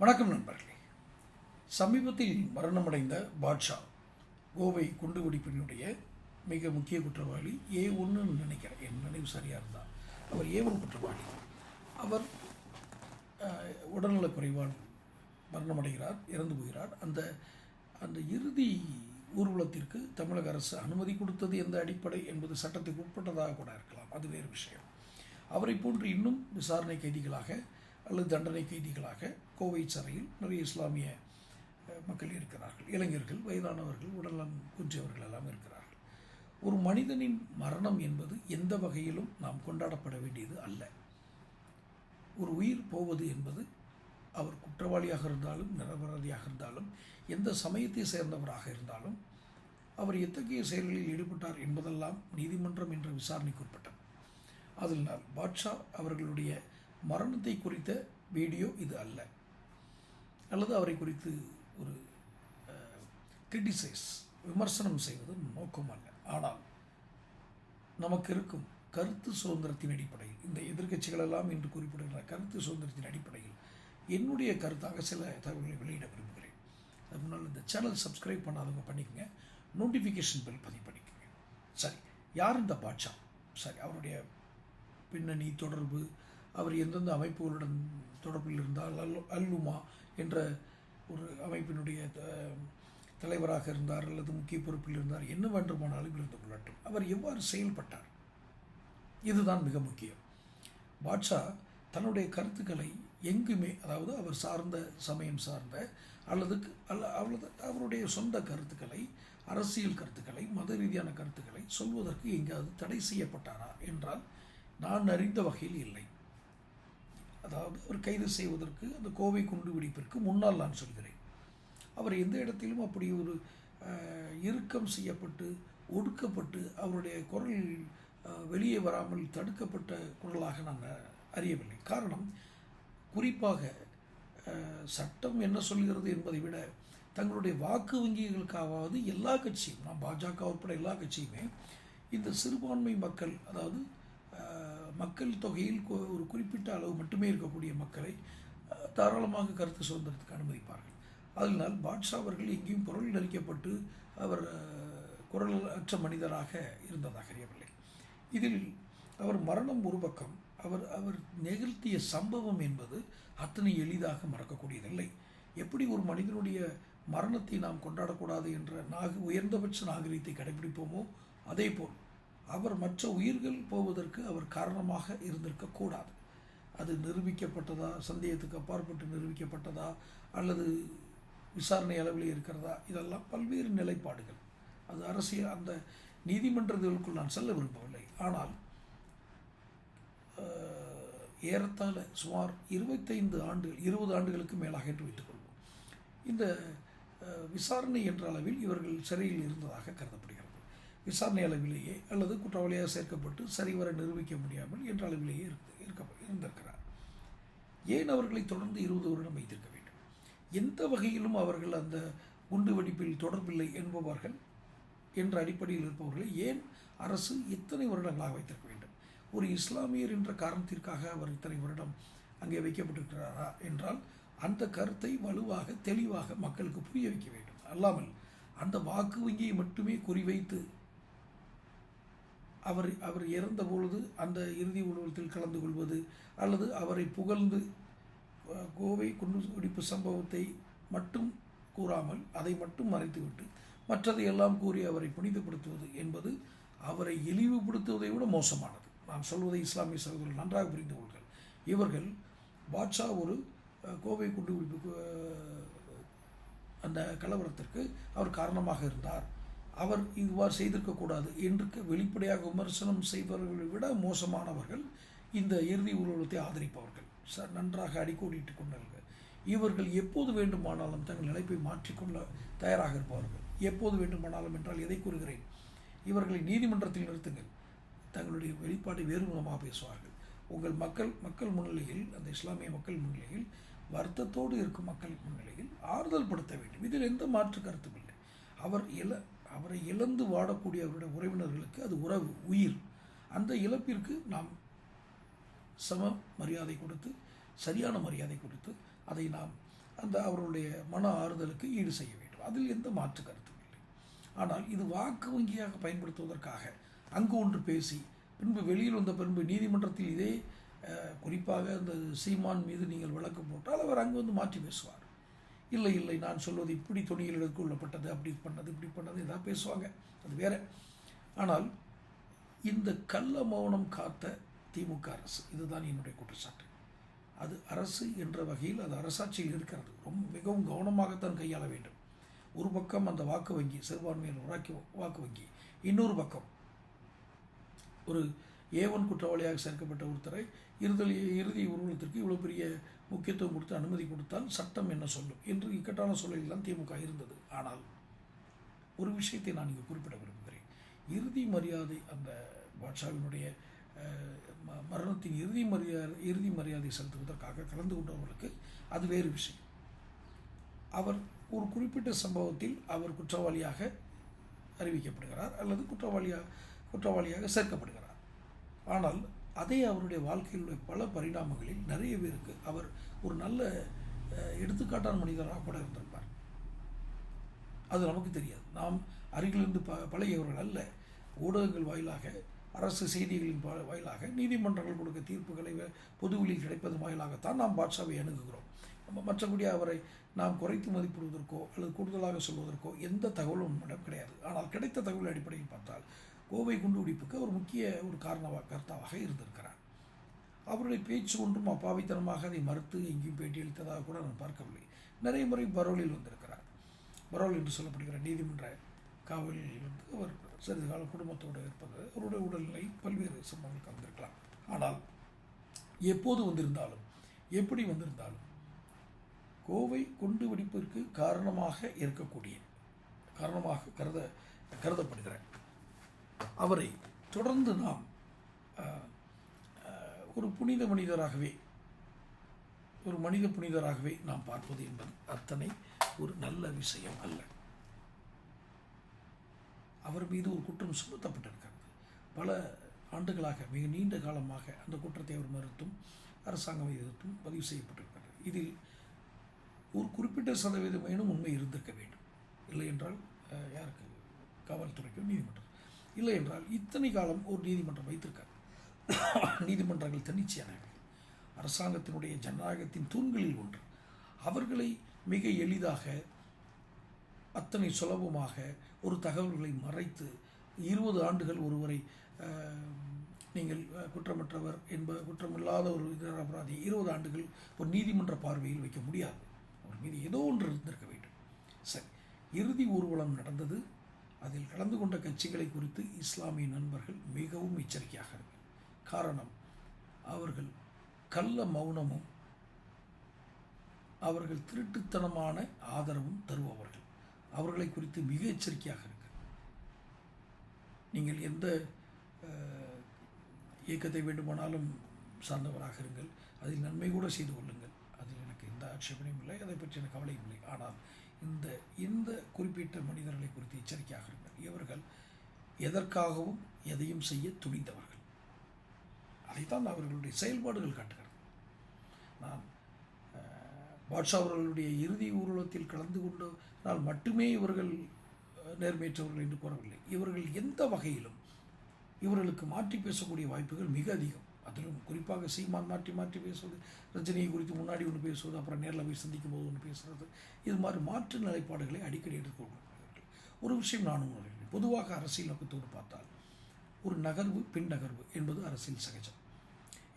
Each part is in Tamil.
வணக்கம் நண்பர்களே. சமீபத்தில் மரணமடைந்த பாட்ஷா கோவை குண்டுவெடிப்பினுடைய மிக முக்கிய குற்றவாளி ஏ ஒன்றுன்னு நினைக்கிறேன். என் நினைவு சரியாக இருந்தால் அவர் ஏ ஒன் குற்றவாளி. அவர் உடல்நலக்குறைவால் உடல்நலக் மரணமடைகிறார் இறந்து போகிறார். அந்த அந்த இறுதி ஊர்வலத்திற்கு தமிழக அரசு அனுமதி கொடுத்தது எந்த அடிப்படை என்பது சட்டத்துக்கு உட்பட்டதாக கூட இருக்கலாம். அது வேறு விஷயம். அவரை போன்று இன்னும் விசாரணை கைதிகளாக அல்லது தண்டனை கைதிகளாக கோவை சிறையில் நிறைய இஸ்லாமிய மக்கள் இருக்கிறார்கள். இளைஞர்கள் வயதானவர்கள் உடல்நலம் குன்றியவர்கள் எல்லாம் இருக்கிறார்கள். ஒரு மனிதனின் மரணம் என்பது எந்த வகையிலும் நாம் கொண்டாடப்பட வேண்டியது அல்ல. ஒரு உயிர் போவது என்பது அவர் குற்றவாளியாக இருந்தாலும் நிரபராதியாக இருந்தாலும் எந்த சமயத்தை சேர்ந்தவராக இருந்தாலும் அவர் எத்தகைய செயல்களில் ஈடுபட்டார் என்பதெல்லாம் நீதிமன்றம் என்ற விசாரணைக்குட்பட்டது அதனால் பாட்ஷா அவர்களுடைய மரணத்தை குறித்த வீடியோ இது அல்ல. அல்லது அவரை குறித்து ஒரு கிரிட்டிசைஸ் விமர்சனம் செய்வது நோக்கம் அல்ல. ஆனால் நமக்கு இருக்கும் கருத்து சுதந்திரத்தின் அடிப்படையில் இந்த எதிர்கட்சிகள் எல்லாம் என்று குறிப்பிடுகிற கருத்து சுதந்திரத்தின் அடிப்படையில் என்னுடைய கருத்தாக சில தகவல்களை வெளியிட விரும்புகிறேன். அது முன்னால் இந்த சேனல் சப்ஸ்கிரைப் பண்ணாதவங்க பண்ணிக்கோங்க. நோட்டிஃபிகேஷன் பில் பதிவு பண்ணிக்கோங்க சரி யார் இந்த பாட்ஷா? சரி அவருடைய பின்னணி தொடர்பு அவர் எந்தெந்த அமைப்புகளுடன் தொடர்பில் இருந்தால் அல் அல்லுமா என்ற ஒரு அமைப்பினுடைய த- தலைவராக இருந்தார் அல்லது முக்கிய பொறுப்பில் இருந்தார் என்ன வேண்டுமானாலும் இருந்து கொள்ளட்டும். அவர் எவ்வாறு செயல்பட்டார்? இதுதான் மிக முக்கியம். பாட்ஷா தன்னுடைய கருத்துக்களை எங்குமே அதாவது அவர் சார்ந்த சமயம் சார்ந்த அல்லது அல்ல அல்லது அவருடைய சொந்த கருத்துக்களை அரசியல் கருத்துக்களை மத ரீதியான கருத்துக்களை சொல்வதற்கு எங்காவது தடை செய்யப்பட்டாரா என்றால் நான் அறிந்த வகையில் இல்லை. அதாவது அவர் கைது செய்வதற்கு அந்த கோவை குண்டு வெடிப்பிற்கு முன்னால் நான் சொல்கிறேன். அவர் எந்த இடத்திலும் அப்படி ஒரு இறுக்கம் செய்யப்பட்டு ஒடுக்கப்பட்டு அவருடைய குரல் வெளியே வராமல் தடுக்கப்பட்ட குரலாக நான் அறியவில்லை. காரணம் குறிப்பாக சட்டம் என்ன சொல்கிறது என்பதை விட தங்களுடைய வாக்கு வங்கிகளுக்காவது எல்லா கட்சியும் நான் பாஜக உட்பட எல்லா கட்சியுமே இந்த சிறுபான்மை மக்கள் அதாவது மக்கள் தொகையில் ஒரு குறிப்பிட்ட அளவு மட்டுமே இருக்கக்கூடிய மக்களை தாராளமாக கருத்து சுதந்திரத்துக்கு அனுமதிப்பார்கள். அதனால் பாட்ஷா அவர்கள் எங்கேயும் குரல் நெறிக்கப்பட்டு அவர் குரல் அற்ற மனிதராக இருந்ததாக அறியவில்லை. இதில் அவர் மரணம் ஒரு பக்கம் அவர் அவர் நிகழ்த்திய சம்பவம் என்பது அத்தனை எளிதாக மறக்கக்கூடியதில்லை. எப்படி ஒரு மனிதனுடைய மரணத்தை நாம் கொண்டாடக்கூடாது என்ற நாக உயர்ந்தபட்ச நாகரீகத்தை கடைபிடிப்போமோ அதேபோல் அவர் மற்ற உயிர்கள் போவதற்கு அவர் காரணமாக இருந்திருக்கக்கூடாது அது நிரூபிக்கப்பட்டதா சந்தேகத்துக்கு அப்பாற்பட்டு நிரூபிக்கப்பட்டதா அல்லது விசாரணை அளவில் இருக்கிறதா? இதெல்லாம் பல்வேறு நிலைப்பாடுகள். அது அரசியல் அந்த நீதிமன்றங்களுக்குள் நான் செல்ல விரும்பவில்லை. ஆனால் ஏறத்தாழ சுமார் இருபத்தைந்து ஆண்டுகள் இருபது ஆண்டுகளுக்கு மேலாக என்று வைத்துக்கொள்வோம் இந்த விசாரணை என்ற அளவில் இவர்கள் சிறையில் இருந்ததாக கருதப்படுகிறது. விசாரணை அளவிலேயே அல்லது குற்றவாளியாக சேர்க்கப்பட்டு சரிவர நிரூபிக்க முடியாமல் என்ற அளவிலேயே இருந்து இருக்க இருந்திருக்கிறார். ஏன் அவர்களை தொடர்ந்து இருபது வருடம் வைத்திருக்க வேண்டும்? எந்த வகையிலும் அவர்கள் அந்த குண்டு வெடிப்பில் தொடர்பில்லை என்பவர்கள் என்ற அடிப்படையில் இருப்பவர்களை ஏன் அரசு இத்தனை வருடங்களாக வைத்திருக்க வேண்டும்? ஒரு இஸ்லாமியர் என்ற காரணத்திற்காக அவர் இத்தனை வருடம் அங்கே வைக்கப்பட்டிருக்கிறாரா என்றால் அந்த கருத்தை வலுவாக தெளிவாக மக்களுக்கு புரிய வைக்க வேண்டும். அல்லாமல் அந்த வாக்கு வங்கியை மட்டுமே குறிவைத்து அவர் அவர் இறந்த பொழுது அந்த இறுதி ஊர்வலத்தில் கலந்து கொள்வது அல்லது அவரை புகழ்ந்து கோவை குண்டு வெடிப்பு சம்பவத்தை மட்டும் கூறாமல் அதை மட்டும் மறைத்துவிட்டு மற்றதை எல்லாம் கூறி அவரை புனிதப்படுத்துவது என்பது அவரை இழிவுபடுத்துவதை விட மோசமானது. நான் சொல்வதை இஸ்லாமிய சகோதரர்கள் நன்றாக புரிந்து கொள்கள் இவர்கள் பாட்ஷா ஒரு கோவை குண்டு வெடிப்பு அந்த கலவரத்திற்கு அவர் காரணமாக இருந்தார். அவர் இவ்வாறு செய்திருக்கக்கூடாது என்று வெளிப்படையாக விமர்சனம் செய்பவர்களை விட மோசமானவர்கள் இந்த இறுதி ஊர்வலத்தை ஆதரிப்பவர்கள். ச நன்றாக அடிக்கோடிட்டுக் கொண்டார்கள். இவர்கள் எப்போது வேண்டுமானாலும் தங்கள் நிலைப்பை மாற்றிக்கொள்ள தயாராக இருப்பார்கள் எப்போது வேண்டுமானாலும் என்றால் எதை கூறுகிறேன்? இவர்களை நீதிமன்றத்தில் நிறுத்துங்கள். தங்களுடைய வெளிப்பாட்டை வேறு விதமாக பேசுவார்கள். உங்கள் மக்கள் மக்கள் முன்னிலையில் அந்த இஸ்லாமிய மக்கள் முன்னிலையில் வருத்தத்தோடு இருக்கும் மக்கள் முன்னிலையில் ஆறுதல் படுத்த வேண்டும். இதில் எந்த மாற்று கருத்தும் இல்லை. அவர் இழ அவரை இழந்து வாடக்கூடிய அவருடைய உறவினர்களுக்கு அது உறவு உயிர். அந்த இழப்பிற்கு நாம் சம மரியாதை கொடுத்து சரியான மரியாதை கொடுத்து அதை நாம் அந்த அவருடைய மன ஆறுதலுக்கு ஈடு செய்ய வேண்டும். அதில் எந்த மாற்று கருத்தும் இல்லை. ஆனால் இது வாக்கு வங்கியாக பயன்படுத்துவதற்காக அங்கு ஒன்று பேசி பின்பு வெளியில் வந்த பின்பு நீதிமன்றத்தில் இதே குறிப்பாக அந்த சீமான் மீது நீங்கள் விளக்கு போட்டால் அவர் அங்கு வந்து மாற்றி பேசுவார். இல்லை இல்லை நான் சொல்வது இப்படி துணியில் கொள்ளப்பட்டது அப்படி பண்ணது இப்படி பண்ணது இதான் பேசுவாங்க. அது வேற. ஆனால் இந்த கள்ள மௌனம் காத்த திமுக அரசு இதுதான் என்னுடைய குற்றச்சாட்டு. அது அரசு என்ற வகையில் அது அரசாட்சியில் இருக்கிறது. ரொம்ப மிகவும் கவனமாகத்தான் கையாள வேண்டும். ஒரு பக்கம் அந்த வாக்கு வங்கி சிறுபான்மையினர் வாக்கு வாக்கு வங்கி இன்னொரு பக்கம் ஒரு ஏவன் குற்றவாளியாக சேர்க்கப்பட்ட ஒருத்தரை இறுதி இறுதி ஊர்வலத்திற்கு இவ்வளோ பெரிய முக்கியத்துவம் கொடுத்து அனுமதி கொடுத்தால் சட்டம் என்ன சொல்லும்? என்று இக்கட்டான சூழலில்தான் திமுக இருந்தது. ஆனால் ஒரு விஷயத்தை நான் இங்கே குறிப்பிட விரும்புகிறேன். இறுதி மரியாதை அந்த பாட்ஷாவினுடைய ம- மரணத்தின் இறுதி மரியாதை இறுதி மரியாதை செலுத்துவதற்காக கலந்து கொண்டவர்களுக்கு அது வேறு விஷயம். அவர் ஒரு குறிப்பிட்ட சம்பவத்தில் அவர் குற்றவாளியாக அறிவிக்கப்படுகிறார் அல்லது குற்றவாளியாக குற்றவாளியாக சேர்க்கப்படுகிறார். ஆனால் அதே அவருடைய வாழ்க்கையில் உள்ள பல பரிணாமங்களில் நிறைய பேருக்கு அவர் ஒரு நல்ல எடுத்துக்காட்டான மனிதராக கூட இருந்திருப்பார். அது நமக்கு தெரியாது. நாம் அருகிலிருந்து ப பழகியவர்கள் அல்ல. ஊடகங்கள் வாயிலாக அரசு செய்திகளின் வா- வாயிலாக நீதிமன்றங்கள் கொடுக்க தீர்ப்புகளை வ- பொதுவெளியில் கிடைப்பது வாயிலாகத்தான் நாம் பாட்ஷாவை அணுகுகிறோம். நம்ம மற்றபடி அவரை நாம் குறைத்து மதிப்பிடுவதற்கோ அல்லது கூடுதலாக சொல்வதற்கோ எந்த தகவலும் நம்மிடம் கிடையாது. ஆனால் கிடைத்த தகவல் அடிப்படையில் பார்த்தால் கோவை குண்டுவெடிப்புக்கு ஒரு முக்கிய ஒரு காரணமாக கர்த்தாவாக இருந்திருக்கிறார். அவருடைய பேச்சு ஒன்றும் அப்பாவித்தனமாக அதை மறுத்து எங்கேயும் பேட்டியளித்ததாக கூட நான் பார்க்கவில்லை. நிறைய முறை பரோலில் வந்திருக்கிறார். பரோல் என்று சொல்லப்படுகிற நீதிமன்ற காவலில் வந்து அவர் சிறிது கால குடும்பத்தோடு இருப்பது அவருடைய உடல்நிலை பல்வேறு சம்பவங்கள் கலந்திருக்கலாம். ஆனால் எப்போது வந்திருந்தாலும் எப்படி வந்திருந்தாலும் கோவை குண்டு வெடிப்பிற்கு காரணமாக இருக்கக்கூடிய காரணமாக கருத கருதப்படுகிறேன். அவரை தொடர்ந்து நாம் ஒரு புனித மனிதராகவே ஒரு மனித புனிதராகவே நாம் பார்ப்பது என்பது அத்தனை ஒரு நல்ல விஷயம் அல்ல. அவர் மீது ஒரு குற்றம் சுமத்தப்பட்டிருக்கிறது. பல ஆண்டுகளாக மிக நீண்ட காலமாக அந்த குற்றத்தை அவர் மறுத்தும் அரசாங்கம் எதிர்த்தும் பதிவு செய்யப்பட்டிருக்கிறது. இதில் ஒரு குறிப்பிட்ட சதவீதம் சதவீதமேனும் உண்மை இருந்திருக்க வேண்டும். இல்லை என்றால் யாருக்கு? காவல்துறைக்கும் நீதிமன்றம் இல்லை என்றால் இத்தனை காலம் ஒரு நீதிமன்றம் வைத்திருக்கார். நீதிமன்றங்கள் தன்னிச்சையானவை அரசாங்கத்தினுடைய ஜனநாயகத்தின் தூண்களில் ஒன்று. அவர்களை மிக எளிதாக அத்தனை சுலபமாக ஒரு தகவல்களை மறைத்து இருபது ஆண்டுகள் ஒருவரை நீங்கள் குற்றமற்றவர் என்ப குற்றமில்லாத ஒரு அபராதி இருபது ஆண்டுகள் ஒரு நீதிமன்ற பார்வையில் வைக்க முடியாது. அவர் மீது ஏதோ ஒன்று இருந்திருக்க வேண்டும். சரி இறுதி ஊர்வலம் நடந்தது. அதில் கலந்து கொண்ட கட்சிகளை குறித்து இஸ்லாமிய நண்பர்கள் மிகவும் எச்சரிக்கையாக இருங்கள் காரணம் அவர்கள் கள்ள மௌனமும் அவர்கள் திருட்டுத்தனமான ஆதரவும் தருபவர்கள். அவர்களை குறித்து மிக எச்சரிக்கையாக இருங்கள் நீங்கள் எந்த அஹ், இயக்கத்தை வேண்டுமானாலும் சார்ந்தவராக இருங்கள். அதில் நன்மை கூட செய்து கொள்ளுங்கள். அதில் எனக்கு எந்த ஆட்சேபனையும் இல்லை. அதை பற்றி எனக்கு கவலையும் இல்லை. ஆனால் இந்த இந்த குறிப்பிட்ட மனிதர்களை குறித்து எச்சரிக்கையாக இருங்கள். இவர்கள் எதற்காகவும் எதையும் செய்ய துணிந்தவர்கள். அதைத்தான் அவர்களுடைய செயல்பாடுகள் காட்டுகிறது. நான் பாட்ஷா அவர்களுடைய இறுதி ஊர்வலத்தில் கலந்து கொண்டனால் மட்டுமே இவர்கள் நேர்மையற்றவர்கள் என்று கூறவில்லை. இவர்கள் எந்த வகையிலும் இவர்களுக்கு மாற்றி பேசக்கூடிய வாய்ப்புகள் மிக அதிகம். அதிலும் குறிப்பாக சீமான் மாற்றி மாற்றி பேசுவது ரஜினியை குறித்து முன்னாடி ஒன்று பேசுவது அப்புறம் நேரில் போய் சந்திக்கும் போது ஒன்று பேசுறது இது மாதிரி மாற்று நிலைப்பாடுகளை அடிக்கடி எடுத்துக்கொள்கிறார்கள் ஒரு விஷயம் நானும் உணர்கிறேன். பொதுவாக அரசியல் நோக்கத்தோடு பார்த்தால் ஒரு நகர்வு பின் நகர்வு என்பது அரசியல் சகஜம்.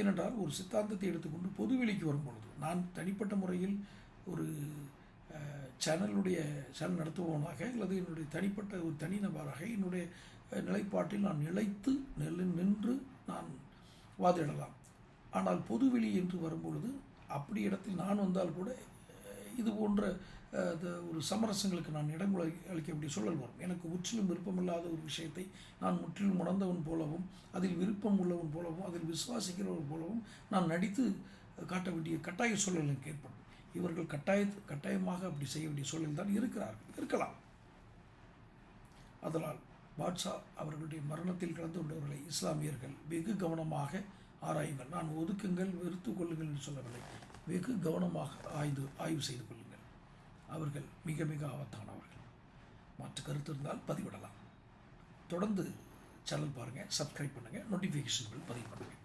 ஏனென்றால் ஒரு சித்தாந்தத்தை எடுத்துக்கொண்டு பொதுவெளிக்கு வரும்பொழுது நான் தனிப்பட்ட முறையில் ஒரு சேனலுடைய சேனல் நடத்துபவனாக அல்லது என்னுடைய தனிப்பட்ட ஒரு தனிநபராக என்னுடைய நிலைப்பாட்டில் நான் நிலைத்து நெல் நின்று நான் வாதிடலாம். ஆனால் பொதுவெளி என்று வரும்பொழுது அப்படி இடத்தில் நான் வந்தால் கூட இது போன்ற ஒரு சமரசங்களுக்கு நான் இடம் அளிக்க வேண்டிய சூழல் வரும். எனக்கு முற்றிலும் விருப்பமில்லாத ஒரு விஷயத்தை நான் முற்றிலும் உணர்ந்தவன் போலவும் அதில் விருப்பம் உள்ளவன் போலவும் அதில் விசுவாசிக்கிறவன் போலவும் நான் நடித்து காட்ட வேண்டிய கட்டாய சூழல் எனக்கு ஏற்படும். இவர்கள் கட்டாய கட்டாயமாக அப்படி செய்ய வேண்டிய சூழல் தான் இருக்கிறார்கள். இருக்கலாம். அதனால் பாட்ஷா அவர்களுடைய மரணத்தில் கலந்து கொண்டவர்களை இஸ்லாமியர்கள் வெகு கவனமாக ஆராயுங்கள். நான் ஒதுக்குங்கள் வெறுத்து கொள்ளுங்கள் என்று சொல்லவில்லை. வெகு கவனமாக ஆய்ந்து ஆய்வு செய்து கொள்ளுங்கள். அவர்கள் மிக மிக ஆபத்தானவர்கள். மாற்று கருத்து இருந்தால் பதிவிடலாம். தொடர்ந்து சேனல் பாருங்கள் சப்ஸ்கிரைப் பண்ணுங்கள் நோட்டிஃபிகேஷன்கள் பதிவு பண்ணுங்கள்